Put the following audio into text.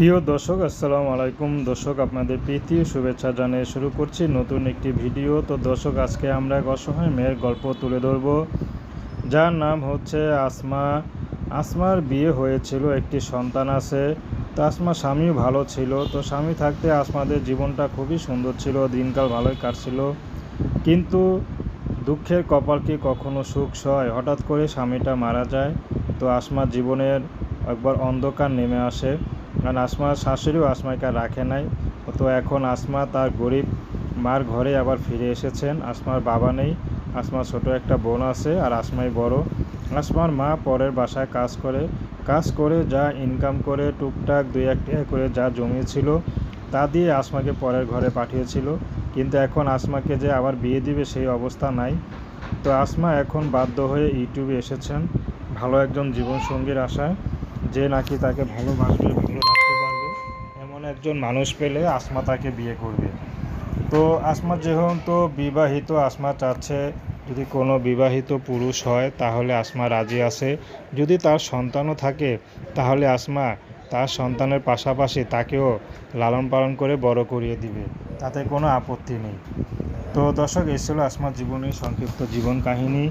প্রিয় দর্শক, আসসালামু আলাইকুম। দর্শক, আপনাদের প্রীতি শুভেচ্ছা জানিয়ে শুরু করছি নতুন একটি ভিডিও। তো দর্শক, আজকে আমরা এক অসহায় মেয়ের গল্প তুলে ধরব। যার নাম হচ্ছে আসমা। আসমার বিয়ে হয়েছিল, একটি সন্তান আছে। তো আসমা স্বামীও ভালো ছিল। তো স্বামী থাকতে আসমাদের জীবনটা খুবই সুন্দর ছিল, দিনকাল ভালোই কাটছিল। কিন্তু দুঃখের কপাল কি কখনো সুখ সয়? হঠাৎ করে স্বামীটা মারা যায়। তো আসমার জীবনের একবার অন্ধকার নেমে আসে। কারণ আসমার শাশুড়িও আসমাকে আর রাখে নাই। তো এখন আসমা তার গরিব মার ঘরে আবার ফিরে এসেছেন। আসমার বাবা নেই, আসমার ছোট একটা বোন আছে আর আসমাই বড়। আসমার মা পরের বাসায় কাজ করে। কাজ করে যা ইনকাম করে, টুকটাক দুই এক টাকা করে যা জমিয়েছিল, তা দিয়ে আসমাকে পরের ঘরে পাঠিয়েছিল। কিন্তু এখন আসমাকে যে আবার বিয়ে দিবে সেই অবস্থা নাই। তো আসমা এখন বাধ্য হয়ে ইউটিউবে এসেছেন। ভালো একজন জীবনসঙ্গীর আশায়। যে নাকি তাকে ভালোবাসবে, ভালো রাখতে পারবে, এমন একজন মানুষ পেলে আসমা তাকে বিয়ে করবে। তো আসমা যেহেতু বিবাহিত, আসমা চাচ্ছে যদি কোনো বিবাহিত পুরুষ হয়, তাহলে আসমা রাজি আছে। যদি তার সন্তানও থাকে, তাহলে আসমা তার সন্তানের পাশাপাশি তাকেও লালন পালন করে বড় করিয়ে দিবে। তাতে কোনো আপত্তি নেই। তো দর্শক, এই ছিল আসমার জীবনের সংক্ষিপ্ত জীবন কাহিনী।